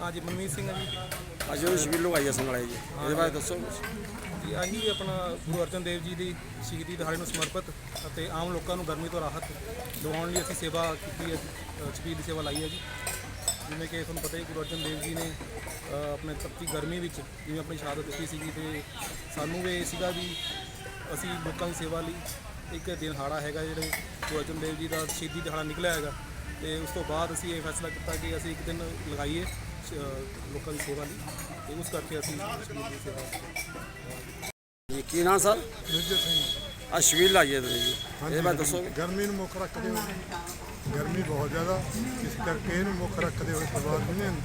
ਹਾਂਜੀ ਮਨਮੀਤ ਸਿੰਘ ਹੈ ਜੀ। ਅੱਜ ਉਹ ਸ਼ਬੀਲ ਲਗਾਈ ਹੈ ਸੰਗਲਾਈ ਜੀ। ਇਹਦੇ ਬਾਰੇ ਦੱਸੋ ਜੀ ਆਹੀ ਆਪਣਾ ਗੁਰੂ ਅਰਜਨ ਦੇਵ ਜੀ ਦੀ ਸ਼ਹੀਦੀ ਦਿਹਾੜੇ ਨੂੰ ਸਮਰਪਿਤ ਅਤੇ ਆਮ ਲੋਕਾਂ ਨੂੰ ਗਰਮੀ ਤੋਂ ਰਾਹਤ ਦਿਵਾਉਣ ਲਈ ਅਸੀਂ ਸੇਵਾ ਕੀਤੀ ਹੈ ਅ, ਛਬੀਲ ਦੀ ਸੇਵਾ ਲਾਈ ਹੈ ਜੀ। ਜਿਵੇਂ ਕਿ ਤੁਹਾਨੂੰ ਪਤਾ ਹੀ ਗੁਰੂ ਅਰਜਨ ਦੇਵ ਜੀ ਨੇ ਆਪਣੇ ਤਪਤੀ ਗਰਮੀ ਵਿੱਚ ਜਿਵੇਂ ਆਪਣੀ ਸ਼ਹਾਦਤ ਦਿੱਤੀ ਸੀਗੀ ਤੇ ਸਾਨੂੰ ਵੀ ਇਹ ਸੀਗਾ ਵੀ ਅਸੀਂ ਲੋਕਾਂ ਦੀ ਸੇਵਾ ਲਈ ਇੱਕ ਦਿਨ ਹਾੜਾ ਹੈਗਾ ਜਿਹੜੇ ਗੁਰੂ ਅਰਜਨ ਦੇਵ ਜੀ ਦਾ ਸ਼ਹੀਦੀ ਦਿਹਾੜਾ ਨਿਕਲਿਆ ਹੈਗਾ। ਤੇ ਉਸ ਤੋਂ ਬਾਅਦ ਅਸੀਂ ਇਹ ਫੈਸਲਾ ਕੀਤਾ ਕਿ ਅਸੀਂ ਇੱਕ ਦਿਨ ਲਗਾਈਏ ਲੋਕਾਂ ਦੀ ਸੇਵਾ ਲਈ ਤੇ ਉਸ ਕਰਕੇ ਅਸੀਂ ਸ਼ਹੀਦੀ ਦੀ ਸੇਵਾ ਜੀ ਕੀ ਨਾਂ ਸਰ? ਮੇਜਰ ਸਿੰਘ। ਆ ਸ਼ਬੀਲ ਲਾਈ ਹੈ ਤੁਸੀਂ ਜੀ। ਇਹਦੇ ਬਾਰੇ ਦੱਸੋ। ਗਰਮੀ ਨੂੰ ਮੁੱਖ ਰੱਖਦੇ ਹੋਏ ਗਰਮੀ ਬਹੁਤ ਜ਼ਿਆਦਾ ਇਸ ਕਰਕੇ ਇਹਨੂੰ ਮੁੱਖ ਰੱਖਦੇ ਹੋਏ ਸਰਦਾਰ ਯੂਨੀਅਨ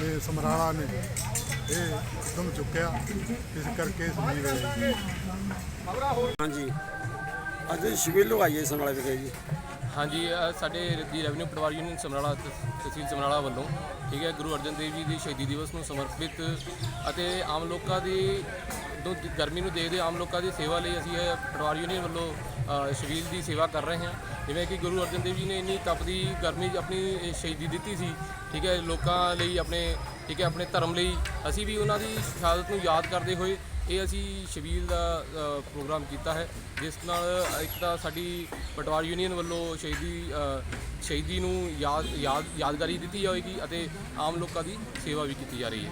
ਨੇ ਸਮਰਾਲਾ ਨੇ ਇਹ ਕਦਮ ਚੁੱਕਿਆ ਇਸ ਕਰਕੇ ਸਮੀਰ ਹੈ ਹਾਂਜੀ। ਅੱਜ ਸ਼ਬੀਲ ਲਗਾਈ ਹੈ ਸੰਗਲਾਈ ਵਿਖੇ ਜੀ। ਹਾਂਜੀ ਅ, ਸਾਡੇ ਦੀ ਰੈਵਨਿਊ ਪਟਵਾਰ ਯੂਨੀਅਨ ਸਮਰਾਲਾ ਤਸ- ਤਹਿਸੀਲ ਸਮਰਾਲਾ ਵੱਲੋਂ ਠੀਕ ਹੈ ਗੁਰੂ ਅਰਜਨ ਦੇਵ ਜੀ ਦੀ ਸ਼ਹੀਦੀ ਦਿਵਸ ਨੂੰ ਸਮਰਪਿਤ ਅਤੇ ਆਮ ਲੋਕਾਂ ਦੀ ਦੋ ਗਰਮੀ ਨੂੰ ਦੇਖਦੇ ਆਮ ਲੋਕਾਂ ਦੀ ਸੇਵਾ ਲਈ ਅਸੀਂ ਇਹ ਪਟਵਾਰ ਯੂਨੀਅਨ ਵੱਲੋਂ ਅ, ਸ਼ਬੀਲ ਦੀ ਸੇਵਾ ਕਰ ਰਹੇ ਹਾਂ। ਜਿਵੇਂ ਕਿ ਗੁਰੂ ਅਰਜਨ ਦੇਵ ਜੀ ਨੇ ਇੰਨੀ ਤਪਦੀ ਗਰਮੀ 'ਚ ਆਪਣੀ ਇਹ ਸ਼ਹੀਦੀ ਦਿੱਤੀ ਸੀ ਠੀਕ ਹੈ ਲੋਕਾਂ ਲਈ ਆਪਣੇ ਠੀਕ ਹੈ ਆਪਣੇ ਧਰਮ ਲਈ ਅਸੀਂ ਵੀ ਉਹਨਾਂ ਦੀ ਸ਼ਹਾਦਤ ਨੂੰ ਯਾਦ ਕਰਦੇ ਹੋਏ ਇਹ ਅਸੀਂ ਸ਼ਬੀਲ ਦਾ ਅ, ਪ੍ਰੋਗਰਾਮ ਕੀਤਾ ਹੈ ਜਿਸ ਨਾਲ ਇੱਕ ਤਾਂ ਸਾਡੀ ਪਟਵਾਰ ਯੂਨੀਅਨ ਵੱਲੋਂ ਸ਼ਹੀਦੀ ਅ, ਸ਼ਹੀਦੀ ਨੂੰ ਯਾਦ ਯਾਦ ਯਾਦਗਾਰੀ ਦਿੱਤੀ ਜਾਵੇਗੀ ਅਤੇ ਆਮ ਲੋਕਾਂ ਦੀ ਸੇਵਾ ਵੀ ਕੀਤੀ ਜਾ ਰਹੀ ਹੈ।